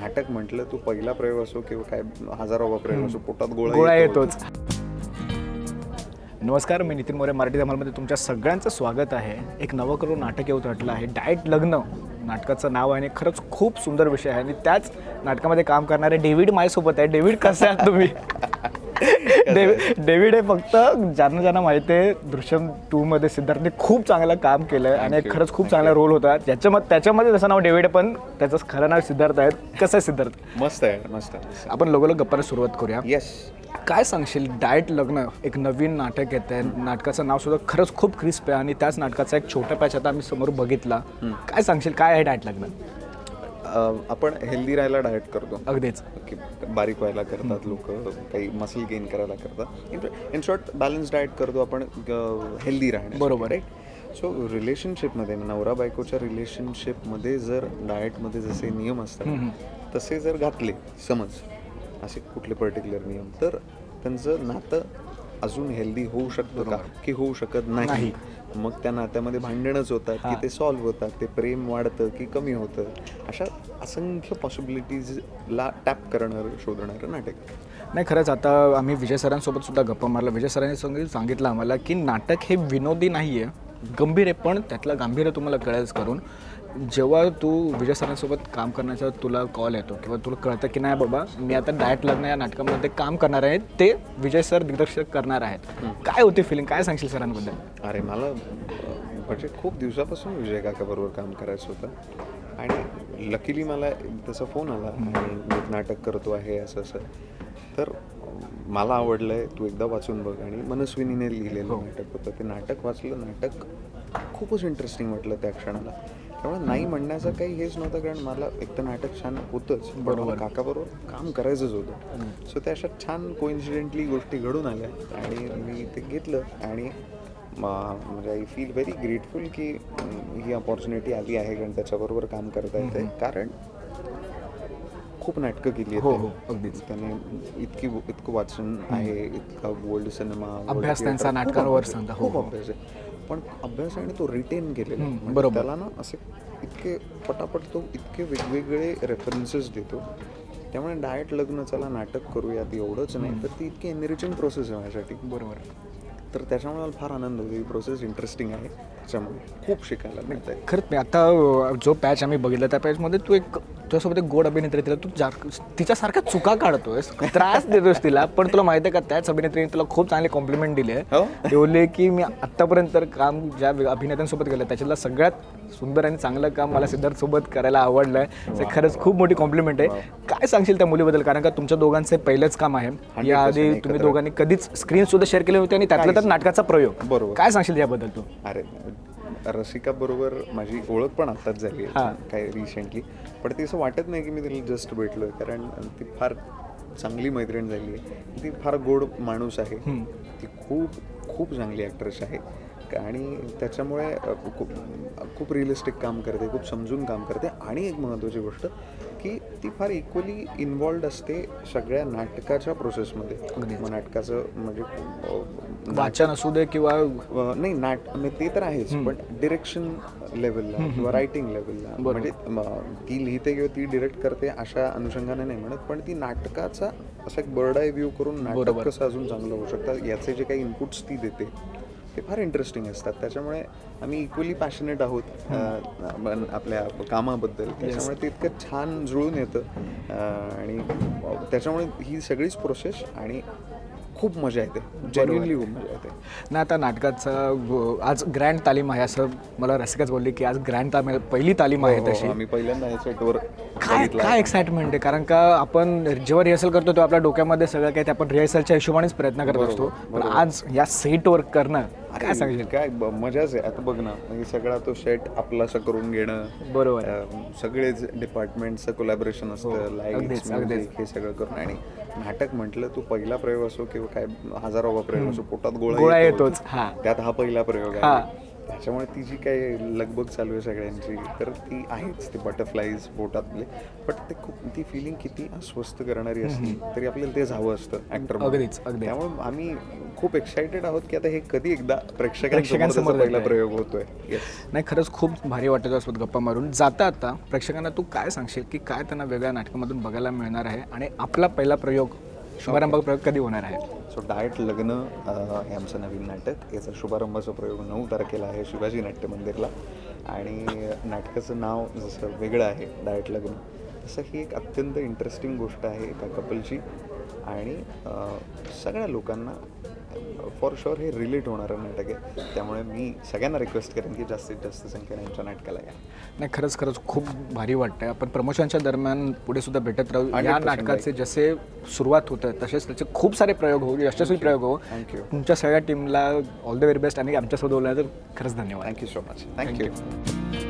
नाटक म्हटलं तू पहिला प्रयोग असो किंवा काय हजारावा प्रयोग असो पोटात गोळा गोळा येतो. येतोच. नमस्कार मी नितीन मोरे मराठी धमालमध्ये तुमच्या सगळ्यांचं स्वागत आहे. एक नवकरून नाटक येऊ वाटलं आहे. डाएट लग्न. नाटकाचं नाव आहे आणि खरंच खूप सुंदर विषय आहे. आणि त्याच नाटकामध्ये काम करणारे डेव्हिड माझ्यासोबत आहे. डेव्हिड कसं आहे तुम्ही? डेव्हिड हे फक्त ज्यांना ज्यांना माहिती आहे दृश्यम टूमध्ये सिद्धार्थने खूप चांगलं काम केलं आणि. खरंच खूप चांगला रोल होता. ज्याच्यामध्ये त्याच्यामध्ये त्याचं नाव डेव्हिड पण त्याचं खरं नाव सिद्धार्थ आहे. कसं आहे सिद्धार्थ? मस्त आहे मस्त आपण लोक गप्पाला सुरुवात करूया. येस काय सांगशील? डाएट लग्न एक नवीन नाटक येत आहे नाटकाचं नाव सुद्धा खरंच खूप क्रिस्प आहे आणि त्याच नाटकाचा एक छोटा पॅच आता आम्ही समोर बघितला. काय सांगशील? काय आहे डाएट लग्न? आपण हेल्दी राहायला डाएट करतो. अगदीच. की बारीक व्हायला करतात लोक काही मसल गेन करायला करतात. इन शॉर्ट बॅलन्स डाएट करतो आपण हेल्दी राहणे बरोबर. सो रिलेशनशिपमध्ये नवरा बायकोच्या रिलेशनशिपमध्ये जर डाएटमध्ये जसे नियम असतात तसे जर घातले समज असे कुठले पर्टिक्युलर नियम तर त्यांचं नातं अजून हेल्दी होऊ शकतं का? की होऊ शकत नाही. मग त्या नात्यामध्ये भांडणच होतात की ते सॉल्व्ह होतात ते प्रेम वाढतं की कमी होतं. अशा असंख्य पॉसिबिलिटीजला टॅप करणारं शोधणारं नाटक. नाही खरंच आता आम्ही विजय सरांसोबत सुद्धा गप्पा मारला. विजय सरांनी सांगितलं सांगितलं आम्हाला की नाटक हे विनोदी नाही आहे गंभीर आहे पण त्यातलं गांभीर्य तुम्हाला कळायच करून. जेव्हा तू विजय सरांसोबत काम करण्याचा तुला कॉल येतो किंवा तुला कळतं की नाही बाबा मी आता डाएट लग्न या नाटकामध्ये काम करणार आहे ते विजय सर दिग्दर्शक करणार आहेत. काय होती फिलिंग काय सांगशील सरांबद्दल? अरे मला म्हणजे खूप दिवसापासून विजय काकाबरोबर काम करायचं होतं. आणि लकीली मला त्याचा फोन आला आणि नाटक करतो आहे असं असं. तर मला आवडलं आहे तू एकदा वाचून बघ. आणि मनस्विनीने लिहिलेलं नाटक होतं. ते नाटक वाचलं नाटक खूपच इंटरेस्टिंग वाटलं त्या क्षणाला. त्यामुळे नाही म्हणण्याचं काही हेच नव्हतं कारण मला एक तर नाटक छान होतंच. बरोबर. काकाबरोबर काम करायचंच होतं. सो त्या अशा छान कोइन्सिडेंटली गोष्टी घडून आल्या. आणि मी ते घेतलं. आणि म्हणजे आय फील व्हेरी ग्रेटफुल की ही अपॉर्च्युनिटी आली आहे कारण त्याच्याबरोबर काम करता येते कारण खूप नाटकं केली हो, आहेत हो, त्याने. अगदीच. त्याने इतकी इतकं वाचन आहे इतका वर्ल्ड सिनेमा अभ्यास त्यांचा नाटकांवर सांगा. हो, खूप हो. अभ्यास आहे. पण अभ्यास आणि तो रिटेन केलेला म्हणजे बरोबर. त्याला ना असे इतके पटापट तो इतके वेगवेगळे रेफरन्सेस देतो. त्यामुळे डाएट लग्न चला नाटक करूयात एवढंच नाही. तर ती इतकी एनरिचिंग प्रोसेस आहे माझ्यासाठी. बरोबर. तर त्याच्यामुळे मला फार आनंद होतो. ही प्रोसेस इंटरेस्टिंग आहे. त्याच्यामुळे खूप शिकायला मिळत आहे खरंच आता जो पॅच आम्ही बघितला त्या पॅचमध्ये तू एक तुझ्यासोबत एक गोड अभिनेत्री तिला तू जा तिच्यासारख्या चुका काढतोयस. त्रास देतोस तिला पण तुला माहिती आहे का त्याच अभिनेत्रीने तुला खूप चांगली कॉम्प्लिमेंट दिली आहे हो? की मी आत्तापर्यंत तर काम ज्या अभिनेत्यांसोबत केलं त्याच्यातलं सगळ्यात सुंदर आणि चांगलं काम मला सिद्धार्थ सोबत करायला आवडलं आहे ते खरंच खूप मोठी कॉम्प्लिमेंट आहे. काय सांगशील त्या मुलीबद्दल? कारण का तुमच्या दोघांचं पहिलंच काम आहे. 100% याआधी. तुम्ही दोघांनी कधीच स्क्रीन सुद्धा शेअर केले होते आणि त्यातलं तर नाटकाचा प्रयोग. बरोबर. काय सांगशील याबद्दल तू? अरे रसिका बरोबर माझी ओळख पण आताच झाली. आहे काय रिसेंटली पण ती असं वाटत नाही की मी तिला जस्ट भेटलोय कारण ती फार चांगली मैत्रीण झाली आहे. ती फार गोड माणूस आहे. ती खूप खूप चांगली ॲक्ट्रेस आहे. आणि त्याच्यामुळे खूप खूप रिअलिस्टिक काम करते खूप समजून काम करते. आणि एक महत्त्वाची गोष्ट की ती फार इक्वली इन्वॉल्ड असते सगळ्या नाटकाच्या प्रोसेसमध्ये मग नाटकाचं म्हणजे वाचन असू दे किंवा नाही नाट म्हणजे ते तर आहेच पण डिरेक्शन लेवलला किंवा रायटिंग लेवलला म्हणजे ती लिहिते किंवा ती डिरेक्ट करते अशा अनुषंगाने नाही म्हणत पण ती नाटकाचा असा एक बर्ड आय व्ह्यू करून नाटक कसं अजून चांगलं होऊ शकतं याचे जे काही इनपुट्स ती देते. ते फार इंटरेस्टिंग असतात. त्याच्यामुळे आम्ही इक्वली पॅशनेट आहोत आपल्या कामाबद्दल. त्याच्यामुळे ते इतकं छान जुळून येतं. आणि त्याच्यामुळे ही सगळीच प्रोसेस आणि खूप मजा येते. जेन्युनली खूप मजा येते. ना आता नाटकाचा आज ग्रँड तालीम आहे असं मला रसिकाच बोलली की आज ग्रँड तालीम पहिली तालीम आहे हो, तशी. आम्ही पहिल्यांदा ह्या सेटवर काय काय एक्साइटमेंट आहे? कारण का आपण जेव्हा रिहर्सल करतो तेव्हा आपल्या डोक्यामध्ये सगळं काही ते आपण रिहर्सलच्या हिशोबानेच प्रयत्न करत असतो. पण आज या सेटवर करणं काय सांगशील? काय ब- मजाच आहे. आता बघ ना म्हणजे सगळा तो सेट आपलासा करून घेणं बरोबर अं, सगळेच डिपार्टमेंटचं कोलॅबरेशन असतं अगदीच, अगदीच. हे सगळं करून आणि नाटक म्हटलं तू पहिला प्रयोग असो किंवा काय हजारावा प्रयोग असो पोटात गोळा गोळा येतो. येतोच. हा. त्यात हा पहिला प्रयोग हा. आहे त्याच्यामुळे ती जी काही लगबग चालू आहे सगळ्यांची तर ती आहेच ते बटरफ्लाईज बोटातले. बट ते खूप ती फिलिंग किती अस्वस्थ करणारी असली तरी आपल्याला ते जावं असतं ऍक्टर अगदीच. त्यामुळे आम्ही खूप एक्सायटेड आहोत की आता हे कधी एकदा प्रेक्षकांसमोर पहिला. प्रयोग होतोय. नाही खरंच खूप भारी वाटत असत गप्पा मारून. जाता आता प्रेक्षकांना तू काय सांगशील की काय त्यांना वेगळ्या नाटकामधून बघायला मिळणार आहे आणि आपला पहिला प्रयोग शुभारंभ प्रयोग कधी होणार आहे? सो डायट लग्न हे आमचं नवीन नाटक. याचा शुभारंभाचा प्रयोग नऊ तारखेला आहे शिवाजी नाट्य मंदिरला. आणि नाटकाचं नाव जसं वेगळं आहे डायट लग्न. तसं ही एक अत्यंत इंटरेस्टिंग गोष्ट आहे एका कपलची आणि सगळ्या लोकांना फॉर शुअर हे रिलेट होणारं नाटक आहे त्यामुळे मी सगळ्यांना रिक्वेस्ट करेन की जास्तीत जास्त संख्येने आमच्या नाटकाला या. नाही खरंच खरंच खूप भारी वाटतंय. आपण प्रमोशनच्या दरम्यान पुढे सुद्धा भेटत राहू. या 100% नाटकाचे जसे सुरुवात होत आहे तसेच त्याचे खूप सारे प्रयोग होऊ यशस्वी प्रयोग हो थँक्यू तुमच्या सगळ्या टीमला ऑल द व्हेरी बेस्ट आणि आमच्यासोबत बोलण्याचं खरंच धन्यवाद. Thank you so much thank you